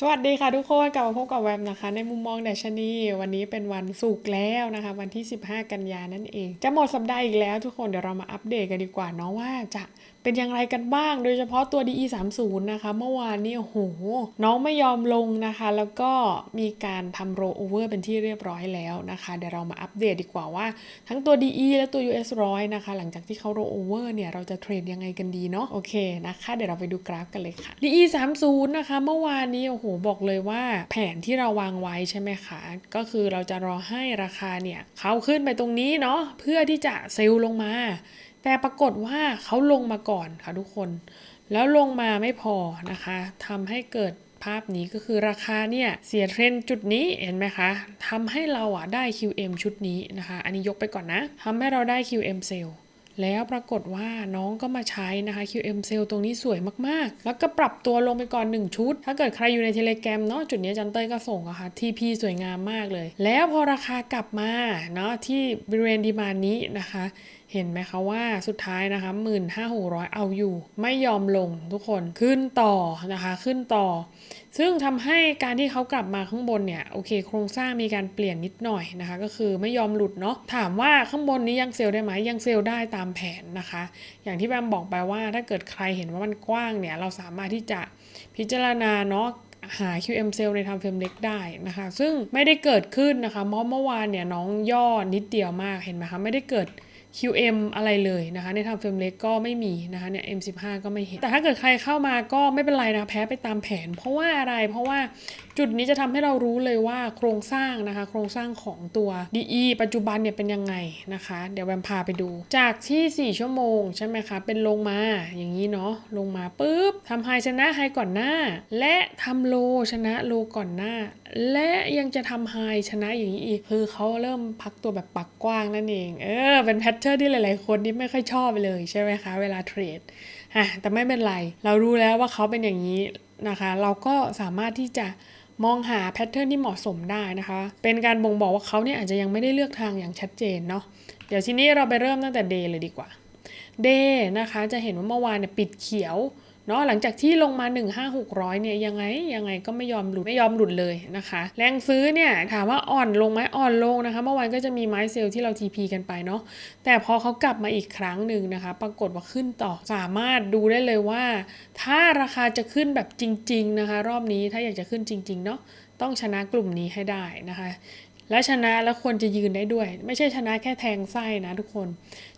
สวัสดีค่ะทุกคนกลับมาพบกับแวมนะคะ ในมุมมองดัชนีวันนี้เป็นวันศุกร์แล้วนะคะ วันที่ 15 กันยานั่นเอง จะหมดสัปดาห์อีกแล้วทุกคนเดี๋ยวเรามาอัปเดตกันดีกว่าเนาะว่าจะเป็นอย่างไรกันบ้าง โดยเฉพาะตัว DE 3 0นะคะ เมื่อวานนี้โอ้โห น้องไม่ยอมลงนะคะ แล้วก็มีการทำโรโอเวอร์เป็นที่เรียบร้อยแล้วนะคะ เดี๋ยวเรามาอัปเดตดีกว่าว่า ทั้งตัว DE และตัว US 100นะคะ หลังจากที่เขาโรโอเวอร์เนี่ย เราจะเทรดยังไงกันดีเนาะ โอเคนะคะ เดี๋ยวเราไปดูกราฟกันเลยค่ะ DE 3 0นะคะ เมื่อวานนี้โอ้โห บอกเลยว่าแผนที่เราวางไว้ใช่ไหมคะ ก็คือเราจะรอให้ราคาเนี่ยเขาขึ้นไปตรงนี้เนาะ เพื่อที่จะเซลล์ลงมา แต่ปรากฏว่าเขาลงมาก่อนค่ะทุกคน แล้วลงมาไม่พอนะคะทำให้เกิดภาพนี้ก็คือราคาเนี่ยเสียเทรนจุดนี้เห็นไหมคะทำให้เราอะได้ QM ชุดนี้นะคะ อันนี้ยกไปก่อนนะทำให้เราได้ QM sale แล้วปรากฏว่าน้องก็มาใช้นะคะ QM sale ตรงนี้สวยมากๆ แล้วก็ปรับตัวลงไปก่อน 1 ชุด ถ้าเกิดใครอยู่ในเทเลแกรมเนาะจุดนี้จันเต้ยก็ส่งอะค่ะ TP สวยงามมากเลย แล้วพอราคากลับมาเนาะที่บริเวณดีมานี้นะคะ เห็นไหมคะว่าสุดท้ายนะคะหมื่นห้าหกร้อยเอาอยู่ ไม่ยอมลงทุกคนขึ้นต่อนะคะขึ้นต่อ ซึ่งทำให้การที่เขากลับมาข้างบนเนี่ยโอเค โครงสร้างมีการเปลี่ยนนิดหน่อยนะคะ ก็คือไม่ยอมหลุดเนาะถามว่าข้างบนนี้ยังเซลล์ได้ไหมยังเซลล์ได้ตามแผนนะคะ อย่างที่แบมบอกไปว่าถ้าเกิดใครเห็นว่ามันกว้างเนี่ยเราสามารถที่จะพิจารณาเนาะหา QM cell ในทำเฟรมเล็กได้นะคะ ซึ่งไม่ได้เกิดขึ้นนะคะ เพราะเมื่อวานเนี่ยน้องย่อนิดเดียวมากเห็นไหมคะ ไม่ได้เกิด QM อะไรเลยนะคะ ในทำเฟรมเล็กก็ไม่มีนะคะเนี่ย M15 ก็ไม่เห็น แต่ถ้าเกิดใครเข้ามาก็ไม่เป็นไรนะแพ้ไปตามแผน เพราะว่าอะไรเพราะว่าจุดนี้จะทำให้เรารู้เลยว่าโครงสร้างนะคะ โครงสร้างของตัว DE ปัจจุบันเนี่ยเป็นยังไงนะคะ เดี๋ยวแวมพาไปดู จากที่ 4 ชั่วโมงใช่ไหมคะ เป็นลงมาอย่างนี้เนาะลงมาปุ๊บทำไฮชนะไฮก่อนหน้า และทำโลชนะโลก่อนหน้า และยังจะทำไฮชนะอย่างนี้อีกคือเขาเริ่มพักตัวแบบปักกว้างนั่นเอง เออเป็นแพทเทร์นที่หลาย ๆ คนนี่ไม่ค่อยชอบเลยใช่ไหมคะ เวลาเทรดอะแต่ไม่เป็นไร เรารู้แล้วว่าเขาเป็นอย่างนี้นะคะ เราก็สามารถที่จะมองหาแพทเทิร์นที่เหมาะสมได้นะคะ เป็นการบ่งบอกว่าเขาเนี่ยอาจจะยังไม่ได้เลือกทางอย่างชัดเจนเนาะ เดี๋ยวทีนี้เราไปเริ่มตั้งแต่เดย์เลยดีกว่า เดย์นะคะจะเห็นว่าเมื่อวานเนี่ยปิดเขียว เนาะหลังจากที่ลงมา 1 5 6 0 0เนี่ยยังไงยังไงก็ไม่ยอมหลุดไม่ยอมหลุดเลยนะคะ แรงซื้อเนี่ยถามว่าอ่อนลงไหมอ่อนลงนะคะ เมื่อวานก็จะมีไม้เซลล์ที่เรา TP กันไปเนาะแต่พอเขากลับมาอีกครั้งหนึ่งนะคะ ปรากฏว่าขึ้นต่อสามารถดูได้เลยว่า ถ้าราคาจะขึ้นแบบจริง ๆนะคะ รอบนี้ถ้าอยากจะขึ้นจริงๆเนาะต้องชนะกลุ่มนี้ให้ได้นะคะ และชนะแล้วควรจะยืนได้ด้วย ไม่ใช่ชนะแค่แทงไส้นะทุกคน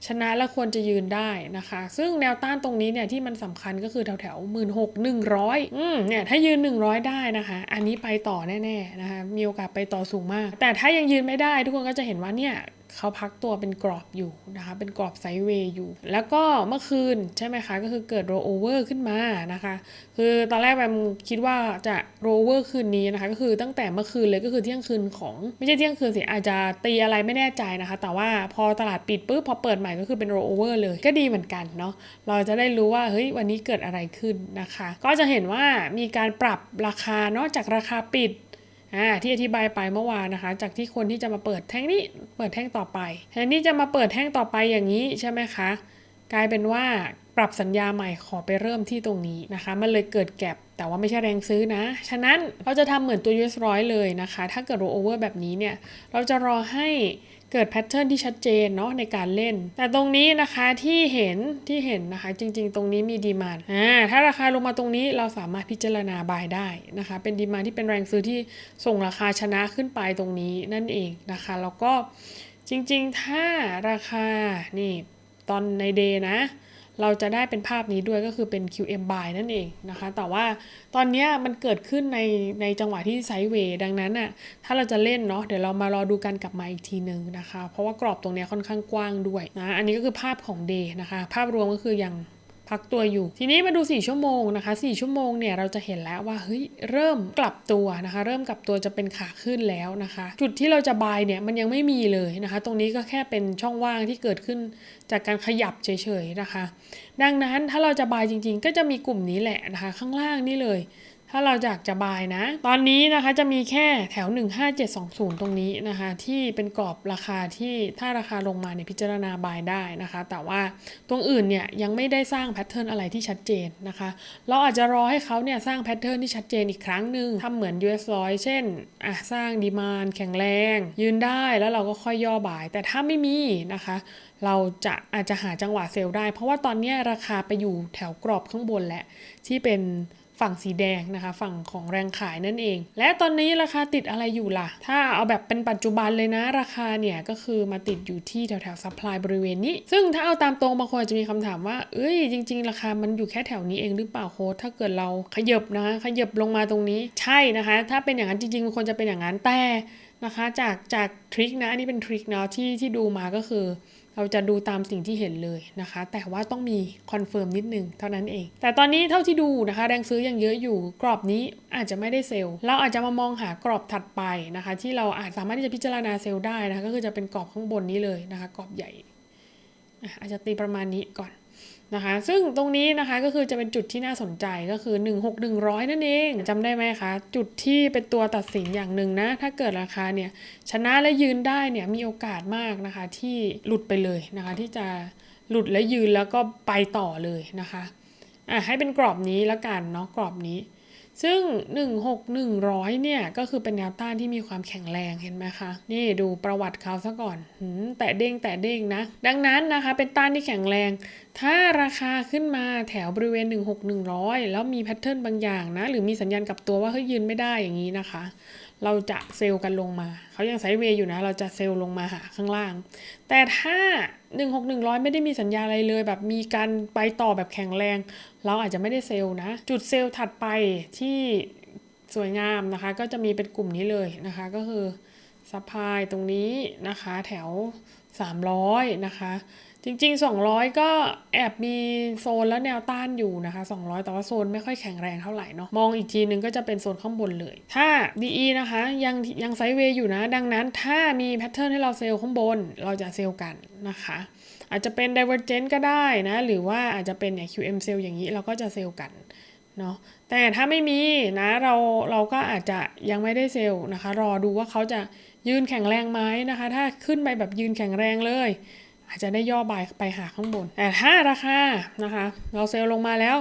ชนะแล้วควรจะยืนได้นะคะ ซึ่งแนวต้านตรงนี้เนี่ยที่มันสำคัญก็คือแถวแถวหมื่นหกหนึ่งร้อยอืมเนี่ยถ้ายืน 100 ได้นะคะ อันนี้ไปต่อแน่ๆนะคะมีโอกาสไปต่อสูงมาก แต่ถ้ายังยืนไม่ได้ทุกคนก็จะเห็นว่าเนี่ย เขาพักตัวเป็นกรอบอยู่นะคะ เป็นกรอบไซด์เวย์อยู่ แล้วก็เมื่อคืนใช่ไหมคะ ก็คือเกิดโรเวอร์ขึ้นมานะคะ คือตอนแรกแบมคิดว่าจะโรเวอร์คืนนี้นะคะ ก็คือตั้งแต่เมื่อคืนเลยก็คือเที่ยงคืนของ ไม่ใช่เที่ยงคืนสิ อาจจะตีอะไรไม่แน่ใจนะคะ แต่ว่าพอตลาดปิดปุ๊บพอเปิดใหม่ก็คือเป็นโรเวอร์เลย ก็ดีเหมือนกันเนาะ เราจะได้รู้ว่าเฮ้ยวันนี้เกิดอะไรขึ้นนะคะ ก็จะเห็นว่ามีการปรับราคานอกจากราคาปิด อ่าที่อธิบายไปเมื่อวานนะคะ จากที่คนที่จะมาเปิดแท่งนี้เปิดแท่งต่อไปแทนที่จะมาเปิดแท่งต่อไปอย่างนี้ใช่ไหมคะ กลายเป็นว่าปรับสัญญาใหม่ขอไปเริ่มที่ตรงนี้นะคะ มันเลยเกิดแก็บ แต่ว่าไม่ใช่แรงซื้อนะ ฉะนั้นเราจะทำเหมือนตัว US ร้อยเลยนะคะ ถ้าเกิด roll over แบบนี้เนี่ย เราจะรอให้เกิดแพทเทิร์นที่ชัดเจนเนาะในการเล่น แต่ตรงนี้นะคะที่เห็นที่เห็นนะคะจริงๆ ตรงนี้มีดีมานอ่าถ้าราคาลงมาตรงนี้เราสามารถพิจารณาบายได้นะคะ เป็นดีมานที่เป็นแรงซื้อที่ส่งราคาชนะขึ้นไปตรงนี้นั่นเองนะคะ แล้วก็จริงๆ ถ้าราคานี่ตอนในเดย์นะ เราจะได้เป็นภาพนี้ด้วยก็คือเป็น QM buy นั่นเองนะคะ แต่ว่าตอนนี้มันเกิดขึ้นในในจังหวะที่ไซด์เวย์ดังนั้นน่ะถ้าเราจะเล่นเนาะเดี๋ยวเรามารอดูกันกลับมาอีกทีหนึ่งนะคะ เพราะว่ากรอบตรงนี้ค่อนข้างกว้างด้วยนะอันนี้ก็คือภาพของ day นะคะ ภาพรวมก็คือยัง พักตัวอยู่ ทีนี้มาดู 4 ชั่วโมงนะคะ 4 ชั่วโมงเนี่ยเราจะเห็นแล้วว่าเฮ้ยเริ่มกลับตัวนะคะ เริ่มกลับตัวจะเป็นขาขึ้นแล้วนะคะ จุดที่เราจะบายเนี่ยมันยังไม่มีเลยนะคะ ตรงนี้ก็แค่เป็นช่องว่างที่เกิดขึ้นจากการขยับเฉยๆนะคะ ดังนั้นถ้าเราจะบายจริงๆ ก็จะมีกลุ่มนี้แหละนะคะ ข้างล่างนี่เลย ถ้าเราอยากจะบายนะ ตอนนี้นะคะจะมีแค่แถว 15720 ตรงนี้นะคะ ที่เป็นกรอบราคาที่ถ้าราคาลงมาเนี่ยพิจารณาบายได้นะคะ แต่ว่าตรงอื่นเนี่ยยังไม่ได้สร้างแพทเทิร์นอะไรที่ชัดเจนนะคะ เราอาจจะรอให้เขาเนี่ยสร้างแพทเทิร์นที่ชัดเจนอีกครั้งหนึ่งทำเหมือน US ร้อยเช่นอะสร้างดีมานแข็งแรง ยืนได้แล้วเราก็ค่อยย่อบาย แต่ถ้าไม่มีนะคะ เราจะอาจจะหาจังหวะเซลล์ได้ เพราะว่าตอนนี้ราคาไปอยู่แถวกรอบข้างบนแหละที่เป็น ฝั่งสีแดงนะคะ ฝั่งของแรงขายนั่นเอง และตอนนี้ราคาติดอะไรอยู่ล่ะ ถ้าเอาแบบเป็นปัจจุบันเลยนะ ราคาเนี่ยก็คือมาติดอยู่ที่แถวแถวซัพพลายบริเวณนี้ ซึ่งถ้าเอาตามตรงบางคนอาจจะมีคำถามว่า เอ้ยจริง ๆ ราคามันอยู่แค่แถวนี้เองหรือเปล่าโค้ดถ้าเกิดเราขยับนะคะขยับลงมาตรงนี้ใช่นะคะ ถ้าเป็นอย่างนั้นจริงๆมันควรจะเป็นอย่างนั้นแต่นะคะจากจากทริคนะอันนี้เป็นทริคเนาะที่ที่ดูมาก็คือ เราจะดูตามสิ่งที่เห็นเลยนะคะ แต่ว่าต้องมีคอนเฟิร์มนิดนึงเท่านั้นเอง แต่ตอนนี้เท่าที่ดูนะคะแรงซื้อยังเยอะอยู่กรอบนี้อาจจะไม่ได้เซลล์เราอาจจะมามองหากรอบถัดไปนะคะ ที่เราอาจสามารถที่จะพิจารณาเซลล์ได้นะคะก็คือจะเป็นกรอบข้างบนนี้เลยนะคะ กรอบใหญ่อะอาจจะตีประมาณนี้ก่อน นะคะ ซึ่งตรงนี้นะคะก็คือจะเป็นจุดที่น่าสนใจก็คือ 1 6 100 นั่นเองจำได้ไหมคะ จุดที่เป็นตัวตัดสินอย่างหนึ่งนะ ถ้าเกิดราคาเนี่ยชนะและยืนได้เนี่ยมีโอกาสมากนะคะที่หลุดไปเลยนะคะ ที่จะหลุดและยืนแล้วก็ไปต่อเลยนะคะอะให้เป็นกรอบนี้แล้วกันเนาะกรอบนี้ ซึ่ง 1 6 100 เนี่ย ก็คือเป็นแนวต้านที่มีความแข็งแรงเห็นไหมคะ นี่ดูประวัติเขาซะก่อนแต่เด้งแต่เด้งนะ ดังนั้นนะคะเป็นต้านที่แข็งแรง ถ้าราคาขึ้นมาแถวบริเวณ 1 6 100 แล้วมีแพทเทิร์นบางอย่างนะ หรือมีสัญญาณกลับตัวว่าเฮ้ยยืนไม่ได้อย่างนี้นะคะ เราจะเซลล์กันลงมา เขายังไซด์เวย์อยู่นะ เราจะเซลล์ลงมาหาข้างล่าง แต่ถ้า 16100 ไม่ได้มีสัญญาอะไรเลย แบบมีการไปต่อแบบแข็งแรง เราอาจจะไม่ได้เซลล์นะ จุดเซลล์ถัดไปที่สวยงามนะคะ ก็จะมีเป็นกลุ่มนี้เลยนะคะ ก็คือซัพพลายตรงนี้นะคะ แถว 300 นะคะ จริง ๆ 200 ก็แอบมีโซนและแนวต้านอยู่นะคะ 200 แต่ว่าโซนไม่ค่อยแข็งแรงเท่าไหร่เนาะมองอีกทีนึงก็จะเป็นโซนข้างบนเลย ถ้า DE นะคะยังยังไซด์เวย์อยู่นะ ดังนั้นถ้ามีแพทเทิร์นให้เราเซลล์ข้างบนเราจะเซลล์กันนะคะอาจจะเป็น divergent ก็ได้นะ หรือว่าอาจจะเป็นเนี่ย QM เซลล์อย่างนี้เราก็จะเซลล์กันเนาะแต่ถ้าไม่มีนะเราเราก็อาจจะยังไม่ได้เซลล์นะคะ รอดูว่าเขาจะ ยืนแข็งแรงไหมนะคะ ถ้าขึ้นไปแบบยืนแข็งแรงเลย อาจจะได้ย่อบายไปหาข้างบนแต่ถ้าราคานะคะ เราเซลลงมาแล้ว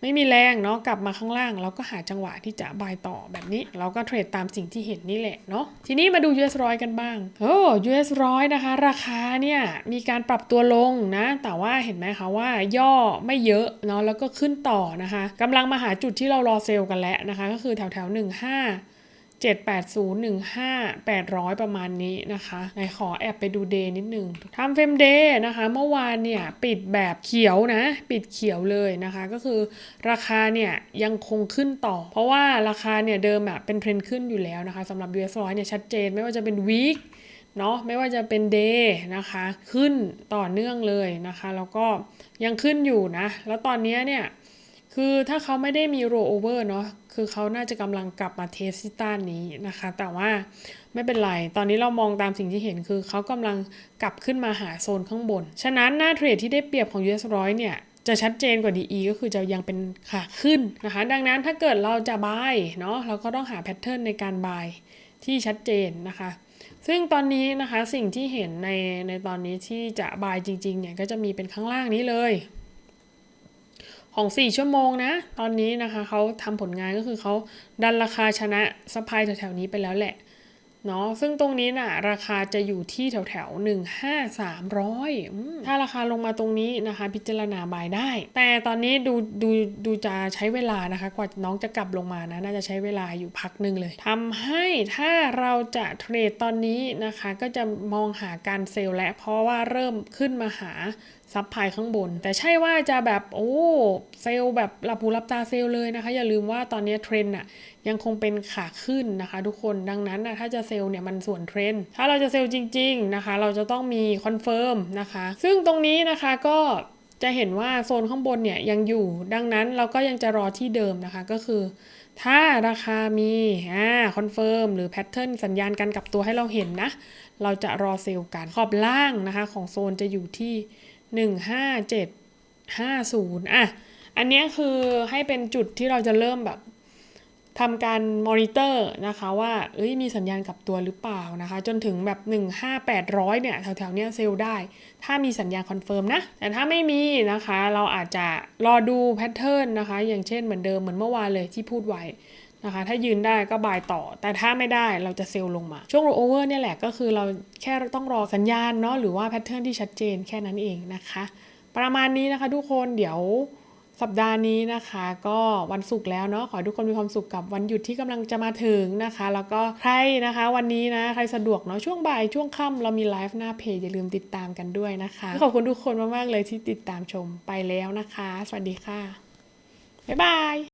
ไม่มีแรงเนาะกลับมาข้างล่าง เราก็หาจังหวะที่จะบายต่อแบบนี้ เราก็เทรดตามสิ่งที่เห็นนี่แหละเนาะทีนี้มาดู US ร้อยกันบ้างโอ้ US ร้อยนะคะ ราคาเนี่ยมีการปรับตัวลงนะ แต่ว่าเห็นไหมคะว่าย่อไม่เยอะเนาะแล้วก็ขึ้นต่อนะคะกำลังมาหาจุดที่เรารอเซลล์กันแล้วนะคะ ก็คือแถวแถวหนึ่งห้า 78015 800 ประมาณนี้นะคะไหนขอแอบไปดูเดย์นิดนึงทำเฟมเดย์นะคะ เมื่อวานเนี่ยปิดแบบเขียวนะ ปิดเขียวเลยนะคะ ก็คือราคาเนี่ยยังคงขึ้นต่อ เพราะว่าราคาเนี่ยเดิมอะเป็นเทรนด์ขึ้นอยู่แล้วนะคะสำหรับ US 100เนี่ยชัดเจนไม่ว่าจะเป็นวีคเนาะไม่ว่าจะเป็นเดย์นะคะขึ้นต่อเนื่องเลยนะคะ แล้วก็ยังขึ้นอยู่นะ แล้วตอนนี้เนี่ยคือถ้าเขาไม่ได้มีโรโอเวอร์เนาะ คือเขาน่าจะกำลังกลับมาเทสซิต้านนี้นะคะ แต่ว่าไม่เป็นไร ตอนนี้เรามองตามสิ่งที่เห็นคือเขากำลังกลับขึ้นมาหาโซนข้างบน ฉะนั้นหน้าเทรดที่ได้เปรียบของ US ร้อยเนี่ยจะชัดเจนกว่า DE ก็คือจะยังเป็นขาขึ้นนะคะ ดังนั้นถ้าเกิดเราจะบายเนาะเราก็ต้องหาแพทเทิร์นในการบายที่ชัดเจนนะคะ ซึ่งตอนนี้นะคะสิ่งที่เห็นในในตอนนี้ที่จะบายจริงๆเนี่ยก็จะมีเป็นข้างล่างนี้เลย ของ 4 ชั่วโมงนะ ตอนนี้นะคะเขาทำผลงานก็คือเขาดันราคาชนะซัพพลายแถวๆนี้ไปแล้วแหละเนาะซึ่งตรงนี้น่ะราคาจะอยู่ที่แถวๆหนึ่งห้าสามร้อยถ้าราคาลงมาตรงนี้นะคะ พิจารณาบายได้ แต่ตอนนี้ดูดูดูจะใช้เวลานะคะ กว่าน้องจะกลับลงมานะ น่าจะใช้เวลาอยู่พักหนึ่งเลยทำให้ถ้าเราจะเทรดตอนนี้นะคะ ก็จะมองหาการเซลล์และเพราะว่าเริ่มขึ้นมาหา ซับพลายข้างบน แต่ใช่ว่าจะแบบโอ้เซลแบบหลับหูหลับตาเซลเลยนะคะ อย่าลืมว่าตอนนี้เทรนด์อะยังคงเป็นขาขึ้นนะคะ ทุกคนดังนั้นนะถ้าจะเซลเนี่ยมันส่วนเทรนด์ถ้าเราจะเซลจริง ๆนะคะ เราจะต้องมีคอนเฟิร์มนะคะ ซึ่งตรงนี้นะคะก็จะเห็นว่าโซนข้างบนเนี่ยยังอยู่ ดังนั้นเราก็ยังจะรอที่เดิมนะคะก็คือ ถ้าราคามีอ่าคอนเฟิร์มหรือแพทเทิร์นสัญญาณการกลับตัวให้เราเห็นนะ เราจะรอเซลล์กันขอบล่างนะคะ ของโซนจะอยู่ที่ หนึ่งห้าเจ็ดห้าศูนย์อะ อันนี้คือให้เป็นจุดที่เราจะเริ่มแบบทำการมอนิเตอร์นะคะว่าเอ้ยมีสัญญาณกับตัวหรือเปล่านะคะ จนถึงแบบ 15800 เนี่ย แถวๆเนี้ยเซลล์ได้ ถ้ามีสัญญาณคอนเฟิร์มนะ แต่ถ้าไม่มีนะคะ เราอาจจะรอดูแพทเทิร์นนะคะ อย่างเช่นเหมือนเดิมเหมือนเมื่อวานเลยที่พูดไว้ นะคะ ถ้ายืนได้ก็บายต่อ แต่ถ้าไม่ได้เราจะเซลล์ลงมา ช่วงโรเวอร์เนี่ยแหละก็คือเราแค่ต้องรอสัญญาณเนาะหรือว่าแพทเทิร์นที่ชัดเจนแค่นั้นเองนะคะ ประมาณนี้นะคะทุกคนเดี๋ยวสัปดาห์นี้นะคะ ก็วันศุกร์แล้วเนาะขอให้ทุกคนมีความสุขกับวันหยุดที่กำลังจะมาถึงนะคะ แล้วก็ใครนะคะ วันนี้นะใครสะดวกเนาะช่วงบ่ายช่วงค่ำเรามีไลฟ์หน้าเพจอย่าลืมติดตามกันด้วยนะคะขอบคุณทุกคนมากๆเลยที่ติดตามชมไปแล้วนะคะ สวัสดีค่ะบ๊ายบาย